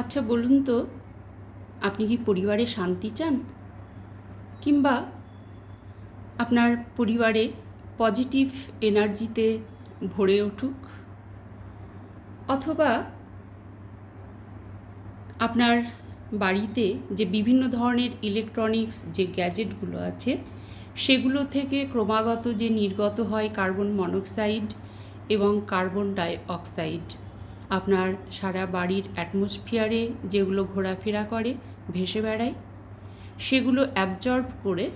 আচ্ছা বলুন তো, আপনি কি পরিবারে শান্তি চান? কিংবা আপনার পরিবারে পজিটিভ এনার্জিতে ভরে উঠুক? অথবা আপনার বাড়িতে যে বিভিন্ন ধরনের ইলেকট্রনিক্স যে গ্যাজেটগুলো আছে, সেগুলো থেকে ক্রমাগত যে নির্গত হয় কার্বন মনোক্সাইড এবং কার্বন ডাই অক্সাইড আপনার সারা বাড়ির অ্যাটমসফিয়ারে যেগুলো ঘোরাফেরা করে ভেসে বেড়ায়, সেগুলো অ্যাবজর্ব করে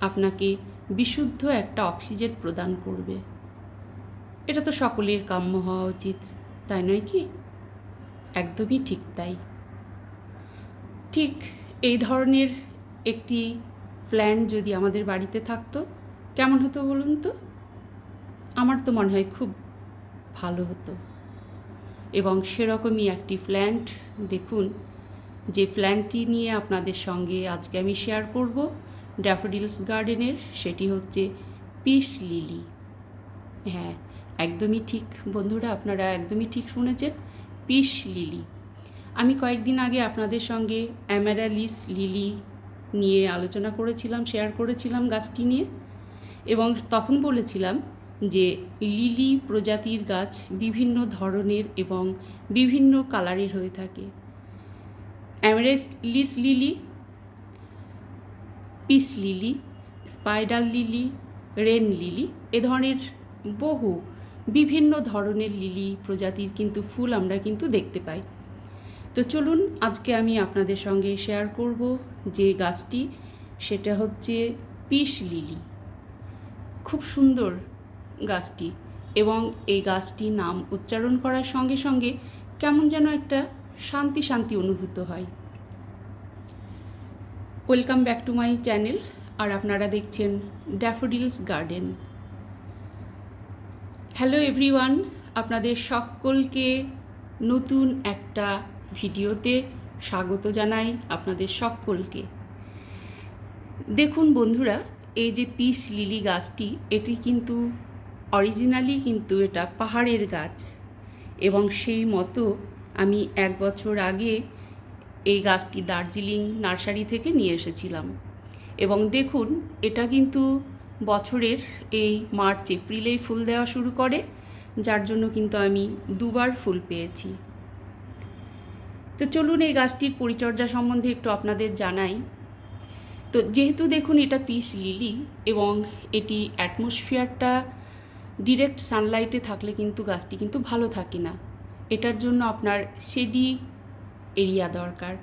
আপনাকে বিশুদ্ধ একটা অক্সিজেন প্রদান করবে। এটা তো সকলের কাম্য হওয়া উচিত, তাই নয় কি? একদমই ঠিক তাই। ঠিক এই ধরনের একটি প্ল্যান যদি আমাদের বাড়িতে থাকতো, কেমন হতো বলুন তো? আমার তো মনে হয় খুব ভালো হতো। এবং সেরকমই একটি প্ল্যান্ট দেখুন, যে প্ল্যান্টটি নিয়ে আপনাদের সঙ্গে আজকে আমি শেয়ার করব ড্যাফোডিলস গার্ডেনের, সেটি হচ্ছে পিস লিলি। হ্যাঁ একদমই ঠিক বন্ধুরা, আপনারা একদমই ঠিক শুনেছেন, পিস লিলি। আমি কয়েকদিন আগে আপনাদের সঙ্গে অ্যামেরালিস লিলি নিয়ে আলোচনা করেছিলাম, শেয়ার করেছিলাম গাছটি নিয়ে এবং তখন বলেছিলাম যে লিলি প্রজাতির গাছ বিভিন্ন ধরনের এবং বিভিন্ন কালারের হয়ে থাকে। Amaryllis lily, peace lily spider lily, rain lily, এ ধরনের বহু বিভিন্ন ধরনের লিলি প্রজাতির কিন্তু ফুল আমরা কিন্তু দেখতে পাই। তো চলুন আজকে আমি আপনাদের সঙ্গে শেয়ার করব যে গাছটি, সেটা হচ্ছে পিস লিলি। খুব সুন্দর গাছটি এবং এই গাছটি নাম উচ্চারণ করার সঙ্গে সঙ্গে কেমন যেন একটা শান্তি শান্তি অনুভূত হয়। Welcome back to my channel আর আপনারা দেখছেন ড্যাফোডিলস গার্ডেন হ্যালো এভরিওয়ান আপনাদের সকলকে নতুন একটা ভিডিওতে স্বাগত জানাই আপনাদের সকলকে। দেখুন বন্ধুরা, এই যে পিস লিলি গাছটি, এটি কিন্তু অরিজিনালি কিন্তু এটা পাহাড়ের গাছ। এবং সেই মতো আমি এক বছর আগে এই গাছটি দার্জিলিং নার্সারি থেকে নিয়ে এসেছিলাম। এবং দেখুন, এটা কিন্তু বছরের এই মার্চ, এপ্রিলেই ফুল দেওয়া শুরু করে, যার জন্য কিন্তু আমি দুবার ফুল পেয়েছি। তো চলুন এই গাছটির পরিচর্যা সম্বন্ধে একটু আপনাদের জানাই। তো যেহেতু দেখুন এটা পিস লিলি এবং এটি অ্যাটমসফিয়ারটা ডিরেক্ট সানলাইটে থাকলে কিন্তু গাছটি কিন্তু ভালো থাকে না। এটার জন্য আপনার শেডি এরিয়া দরকার।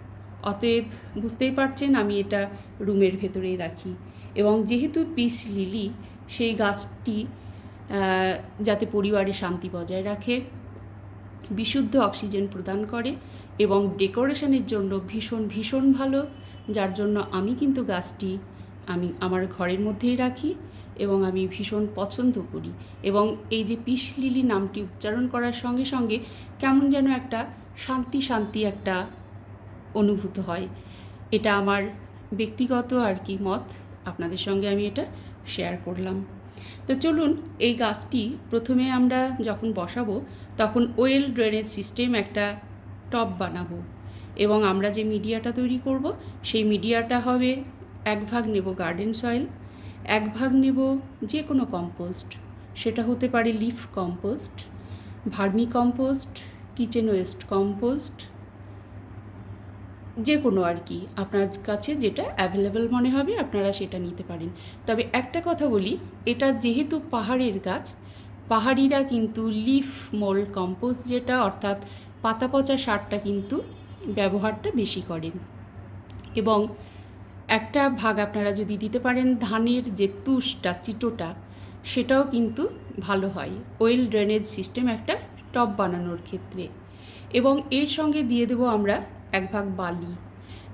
অতএব বুঝতেই পারছেন আমি এটা রুমের ভেতরেই রাখি। এবং যেহেতু পিস লিলি সেই গাছটি যাতে পরিবারে শান্তি বজায় রাখে, বিশুদ্ধ অক্সিজেন প্রদান করে এবং ডেকোরেশনের জন্য ভীষণ ভীষণ ভালো, যার জন্য আমি কিন্তু গাছটি আমি আমার ঘরের মধ্যেই রাখি। এবং আমি ভীষণ পছন্দ করি। এবং এই যে পিস লিলি নামটি উচ্চারণ করার সঙ্গে সঙ্গে কেমন যেন একটা শান্তি শান্তি একটা অনুভূত হয়। এটা আমার ব্যক্তিগত আর কি মত। আপনাদের সঙ্গে আমি এটা শেয়ার করলাম। তো চলুন এই গাছটি প্রথমে আমরা যখন বসাবো, তখন ওয়েল ড্রেনেজ সিস্টেম একটা টব বানাবো। এবং আমরা যে মিডিয়াটা তৈরি করব, সেই মিডিয়াটা হবে এক ভাগ নেব গার্ডেন সয়েল এক ভাগ নেব যে কোনো কম্পোস্ট। সেটা হতে পারে leaf compost, vermicompost, kitchen waste compost, যে কোনো আর কি। আপনার কাছে যেটা অ্যাভেলেবেল মনে হবে, আপনারা সেটা নিতে পারেন। তবে একটা কথা বলি, এটা যেহেতু পাহাড়ের গাছ, পাহাড়িরা কিন্তু লিফ মোল কম্পোস্ট যেটা, অর্থাৎ পাতা পচা সারটা কিন্তু ব্যবহারটা বেশি করেন। এবং একটা ভাগ আপনারা যদি দিতে পারেন, ধানের যে তুষটা, চিটোটা, সেটাও কিন্তু ভালো হয়। ওয়েল ড্রেনেজ সিস্টেম একটা টব বানানোর ক্ষেত্রে। এবং এর সঙ্গে দিয়ে দেবো আমরা এক ভাগ বালি।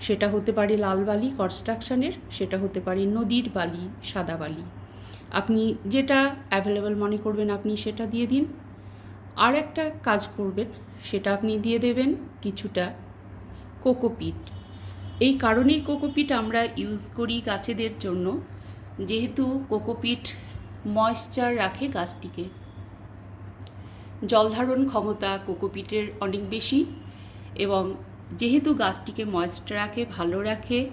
সেটা হতে পারে লাল বালি কনস্ট্রাকশানের সেটা হতে পারে নদীর বালি, সাদা বালি। আপনি যেটা অ্যাভেলেবেল মনে করবেন আপনি সেটা দিয়ে দিন। আর একটা কাজ করবেন, সেটা আপনি দিয়ে দেবেন কিছুটা কোকোপিট। এই কারণেই কোকোপিট আমরা ইউজ করি গাছেদের জন্য, যেহেতু কোকোপিট ময়েশ্চার রাখে গাছটিকে। জলধারণ ক্ষমতা কোকোপিটের অনেক বেশি এবং যেহেতু গাছটিকে ময়েস্ট রাখে, ভালো রাখে,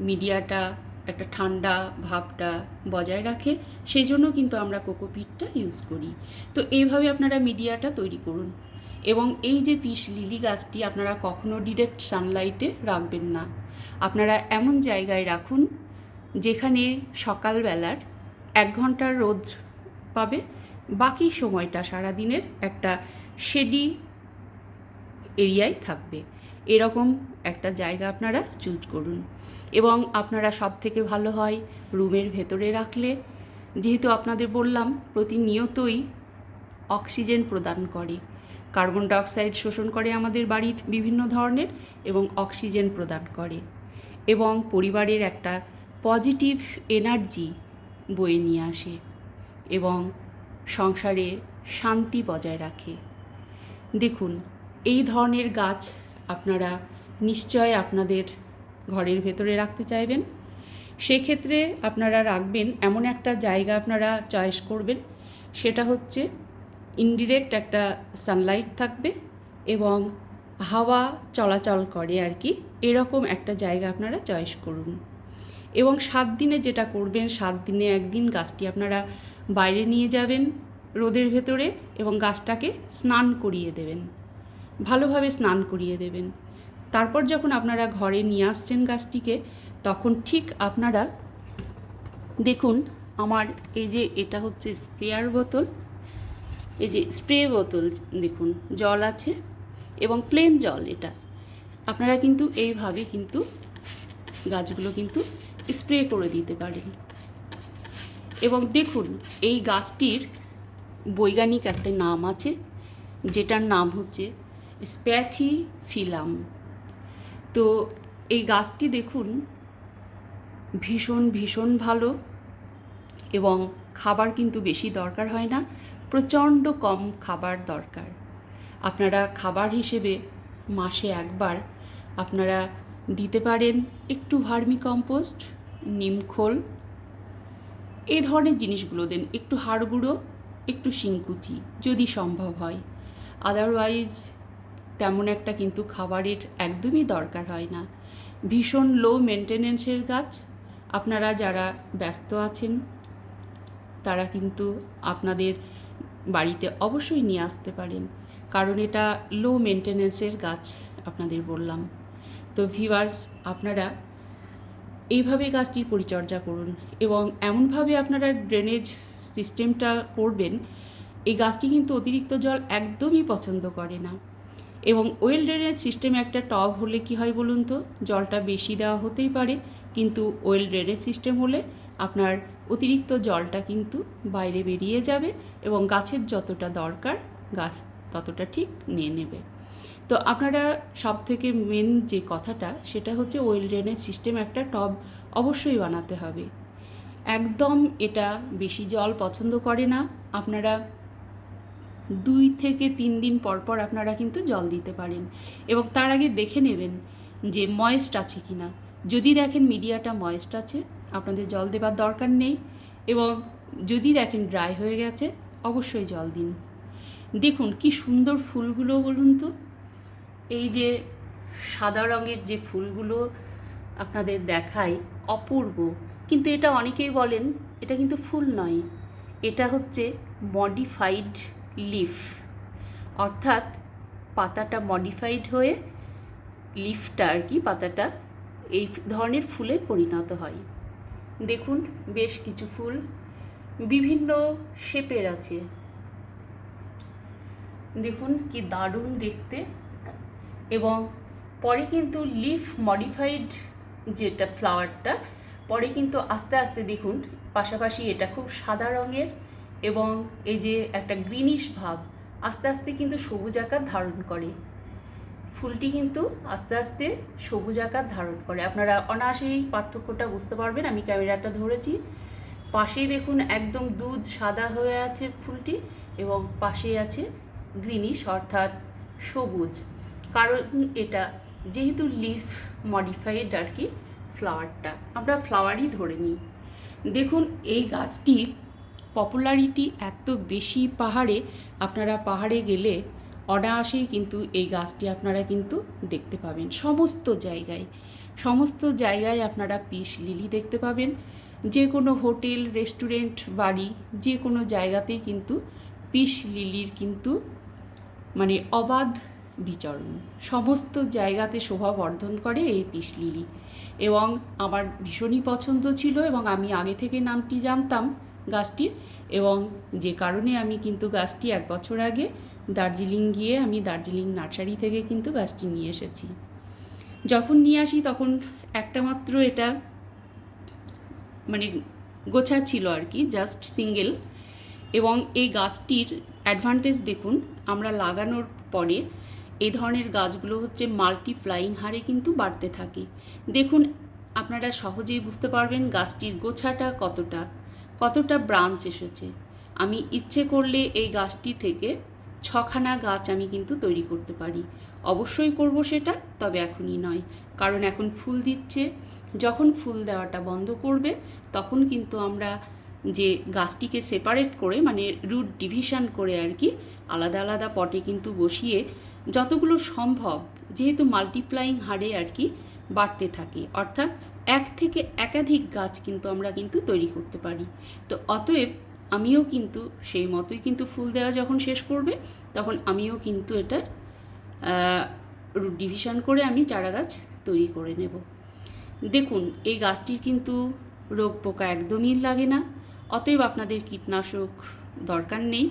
মিডিয়াটা, একটা ঠান্ডা ভাবটা বজায় রাখে, সেই জন্য কিন্তু আমরা কোকোপিটটা ইউজ করি। তো এইভাবে আপনারা মিডিয়াটা তৈরি করুন। এবং এই যে পিস লিলি গাছটি আপনারা কখনো ডিরেক্ট সানলাইটে রাখবেন না। আপনারা এমন জায়গায় রাখুন যেখানে সকালবেলার এক ঘণ্টার রোদ পাবে, বাকি সময়টা সারাদিনের একটা শেডি এরিয়ায় থাকবে। এরকম একটা জায়গা আপনারা চুজ করুন। এবং আপনারা সব থেকে ভালো হয় রুমের ভেতরে রাখলে, যেহেতু আপনাদের বললাম প্রতিনিয়তই অক্সিজেন প্রদান করে। কার্বন ডাইঅক্সাইড শোষণ করে আমাদের বাড়ির বিভিন্ন ধরনের এবং অক্সিজেন প্রদান করে এবং পরিবারের একটা পজিটিভ এনার্জি বয়ে নিয়ে আসে এবং সংসারে শান্তি বজায় রাখে। দেখুন, এই ধরনের গাছ আপনারা নিশ্চয় আপনাদের ঘরের ভেতরে রাখতে চাইবেন। সেক্ষেত্রে আপনারা রাখবেন, এমন একটা জায়গা আপনারা চয়েস করবেন, সেটা হচ্ছে ইনডিরেক্ট একটা সানলাইট থাকবে এবং হাওয়া চলাচল করে আর কি। এরকম একটা জায়গা আপনারা চয়েস করুন। এবং সাত দিনে যেটা করবেন, সাত দিনে একদিন গাছটি আপনারা বাইরে নিয়ে যাবেন রোদের ভেতরে এবং গাছটাকে স্নান করিয়ে দেবেন। ভালোভাবে স্নান করিয়ে দেবেন। তারপর যখন আপনারা ঘরে নিয়ে আসছেন গাছটিকে, তখন ঠিক আপনারা দেখুন, আমার এই যে এটা হচ্ছে স্প্রেয়ার বোতল। এই যে স্প্রে বোতল দেখুন, জল আছে এবং প্লেন জল এটা। আপনারা কিন্তু এইভাবে কিন্তু গাছগুলো কিন্তু স্প্রে করে দিতে পারেন। এবং দেখুন, এই গাছটির বৈজ্ঞানিক একটা নাম আছে, যেটার নাম হচ্ছে স্প্যাথি ফিলাম তো এই গাছটি দেখুন, ভীষণ ভীষণ ভালো এবং খাবার কিন্তু বেশি দরকার হয় না। প্রচণ্ড কম খাবার দরকার। আপনারা খাবার হিসেবে মাসে একবার আপনারা দিতে পারেন একটু ভার্মি কম্পোস্ট নিমখোল এই ধরনের জিনিসগুলো দেন। একটু হাড় গুঁড়ো, একটু শিংকুচি যদি সম্ভব হয়। আদারওয়াইজ তেমন একটা কিন্তু খাবারের একদমই দরকার হয় না। ভীষণ লো মেনটেনেন্সের গাছ। আপনারা যারা ব্যস্ত আছেন, তারা কিন্তু আপনাদের বাড়িতে অবশ্যই নিয়ে আসতে পারেন। কারণ এটা লো মেনটেনেন্সের গাছ আপনাদের বললাম। তো ভিভার্স আপনারা এইভাবে গাছটির পরিচর্যা করুন এবং এমনভাবে আপনারা ড্রেনেজ সিস্টেমটা করবেন, এই গাছটি কিন্তু অতিরিক্ত জল একদমই পছন্দ করে না। এবং ওয়েল ড্রেনেজ সিস্টেমে একটা টব হলে কি হয় বলুন তো? জলটা বেশি দেওয়া হতেই পারে, কিন্তু ওয়েল ড্রেনেজ সিস্টেম হলে আপনার অতিরিক্ত জলটা কিন্তু বাইরে বেরিয়ে যাবে এবং গাছের যতটা দরকার গাছ ততটা ঠিক নিয়ে নেবে। তো আপনারা সব থেকে মেন যে কথাটা সেটা হচ্ছে ওয়েল ড্রেনের সিস্টেম একটা টব অবশ্যই বানাতে হবে। একদম এটা বেশি জল পছন্দ করে না। আপনারা দুই থেকে তিন দিন পর পর আপনারা কিন্তু জল দিতে পারেন এবং তার আগে দেখে নেবেন যে ময়েস্ট আছে কি না যদি দেখেন মিডিয়াটা ময়েস্ট আছে আপনাদের জল দেবার দরকার নেই এবং যদি দেখেন ড্রাই হয়ে গেছে, অবশ্যই জল দিন। দেখুন কি সুন্দর ফুলগুলো বলুন তো। এই যে সাদা রঙের যে ফুলগুলো আপনাদের দেখাই অপূর্ব। কিন্তু এটা অনেকেই বলেন, এটা কিন্তু ফুল নয়। এটা হচ্ছে মডিফাইড লিফ অর্থাৎ পাতাটা মডিফাইড হয়ে লিফটা আর কি, পাতাটা এই ধরনের ফুলে পরিণত হয়। দেখুন, বেশ কিছু ফুল। বিভিন্ন শেপের আছে। দেখুন, কি দারুণ দেখতে। এবং পরে কিন্তু লিফ মডিফাইড যেটা ফ্লাওয়ারটা পরে কিন্তু আস্তে আস্তে দেখুন, পাশাপাশি এটা খুব সাদা রঙের এবং এই যে একটা গ্রিনিশ ভাব, আস্তে আস্তে কিন্তু সবুজ আকার ধারণ করে। ফুলটি কিন্তু আস্তে আস্তে সবুজ আকার ধারণ করে। আপনারা অনায়াসেই পার্থক্যটা বুঝতে পারবেন। আমি ক্যামেরাটা ধরেছি। পাশেই দেখুন একদম দুধ সাদা হয়ে আছে ফুলটি এবং পাশেই আছে গ্রিনিশ অর্থাৎ সবুজ। কারণ এটা যেহেতু লিফ মডিফাইড আর কি ফ্লাওয়ারটা আমরা ফ্লাওয়ারই ধরে নিই। দেখুন এই গাছটির পপুলারিটি এত বেশি পাহাড়ে, আপনারা পাহাড়ে গেলে অনায়াসেই কিন্তু এই গাছটি আপনারা কিন্তু দেখতে পাবেন। সমস্ত জায়গায় সমস্ত জায়গায় আপনারা পিস লিলি দেখতে পাবেন। যে কোনো হোটেল, রেস্টুরেন্ট, বাড়ি যে কোনো জায়গাতেই কিন্তু পিস লিলির কিন্তু মানে অবাধ বিচরণ। সমস্ত জায়গাতে শোভা বর্ধন করে এই পিস লিলি। এবং আমার ভীষণই পছন্দ ছিল এবং আমি আগে থেকে নামটি জানতাম গাছটির। এবং যে কারণে আমি কিন্তু গাছটি এক বছর আগে দার্জিলিং গিয়ে আমি দার্জিলিং নার্সারি থেকে কিন্তু গাছটি নিয়ে এসেছি। যখন নিয়ে আসি তখন একটা মাত্র এটা মানে গোছা ছিল আর কি জাস্ট সিঙ্গেল এবং এই গাছটির অ্যাডভান্টেজ দেখুন, আমরা লাগানোর পরে এই ধরনের গাছগুলো হচ্ছে মাল্টিপ্লাইং হারে কিন্তু বাড়তে থাকে। দেখুন, আপনারা সহজেই বুঝতে পারবেন গাছটির গোছাটা কতটা কতটা ব্রাঞ্চ এসেছে। আমি ইচ্ছে করলে এই গাছটি থেকে ছখানা গাছ আমি কিন্তু তৈরি করতে পারি। অবশ্যই করব সেটা, তবে এখনই নয়। কারণ এখন ফুল দিচ্ছে, যখন ফুল দেওয়াটা বন্ধ করবে, তখন কিন্তু আমরা যে গাছটিকে সেপারেট করে মানে রুট ডিভিশন করে আর কি, আলাদা আলাদা পটে কিন্তু বসিয়ে যতগুলো সম্ভব, যেহেতু মাল্টিপ্লাইং হারে আর কি বাড়তে থাকে, অর্থাৎ এক থেকে একাধিক গাছ কিন্তু আমরা কিন্তু তৈরি করতে পারি। তো অতএব আমিও কিন্তু সেই মতোই কিন্তু ফুল দেওয়া যখন শেষ করবে, তখন আমিও কিন্তু এটার রুট ডিভিশন করে আমি চারা গাছ তৈরি করে নেব। দেখুন, এই গাছটির কিন্তু রোগ পোকা একদমই লাগে না। অতএব আপনাদের কীটনাশক দরকার নেই।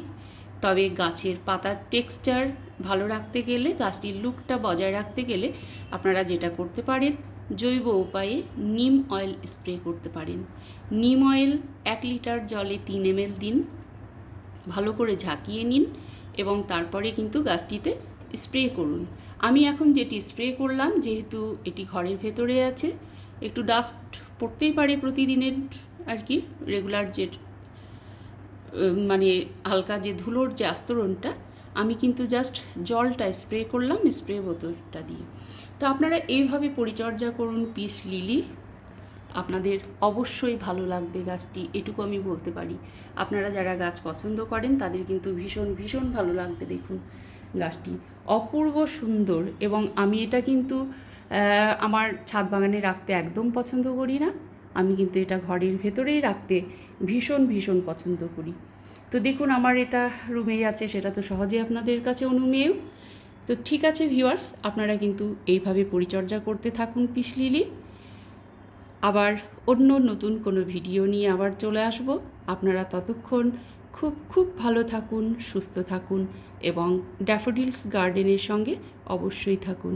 তবে গাছের পাতার টেক্সচার ভালো রাখতে গেলে, গাছটির লুকটা বজায় রাখতে গেলে আপনারা যেটা করতে পারেন জৈব উপায়ে নিম অয়েল স্প্রে করতে পারেন। নিম অয়েল এক লিটার জলে তিন এম দিন, ভালো করে ঝাঁকিয়ে নিন এবং তারপরে কিন্তু গাছটিতে স্প্রে করুন। আমি এখন যেটি স্প্রে করলাম, যেহেতু এটি ঘরের ভেতরে আছে, একটু ডাস্ট পড়তেই পারে প্রতিদিনের আর কি, রেগুলার যে মানে হালকা যে ধুলোর যে আস্তরণটা আমি কিন্তু জাস্ট জলটা স্প্রে করলাম স্প্রে বোতলটা দিয়ে। তো আপনারা এইভাবে পরিচর্যা করুন পিস লিলি। আপনাদের অবশ্যই ভালো লাগবে গাছটি, এটুকু আমি বলতে পারি। আপনারা যারা গাছ পছন্দ করেন, তাদের কিন্তু ভীষণ ভীষণ ভালো লাগবে দেখুন গাছটি। অপূর্ব সুন্দর এবং আমি এটা কিন্তু আমার ছাদ বাগানে রাখতে একদম পছন্দ করি না। আমি কিন্তু এটা ঘরের ভেতরেই রাখতে ভীষণ ভীষণ পছন্দ করি। তো দেখুন, আমার এটা রুমেই আছে, সেটা তো সহজেই আপনাদের কাছে অনুমেয়। তো ঠিক আছে ভিউয়ার্স আপনারা কিন্তু এইভাবে পরিচর্যা করতে থাকুন পিসলিলি আবার অন্য নতুন কোনো ভিডিও নিয়ে আবার চলে আসব। আপনারা ততক্ষণ খুব খুব ভালো থাকুন, সুস্থ থাকুন এবং ড্যাফোডিলস গার্ডেনের সঙ্গে অবশ্যই থাকুন।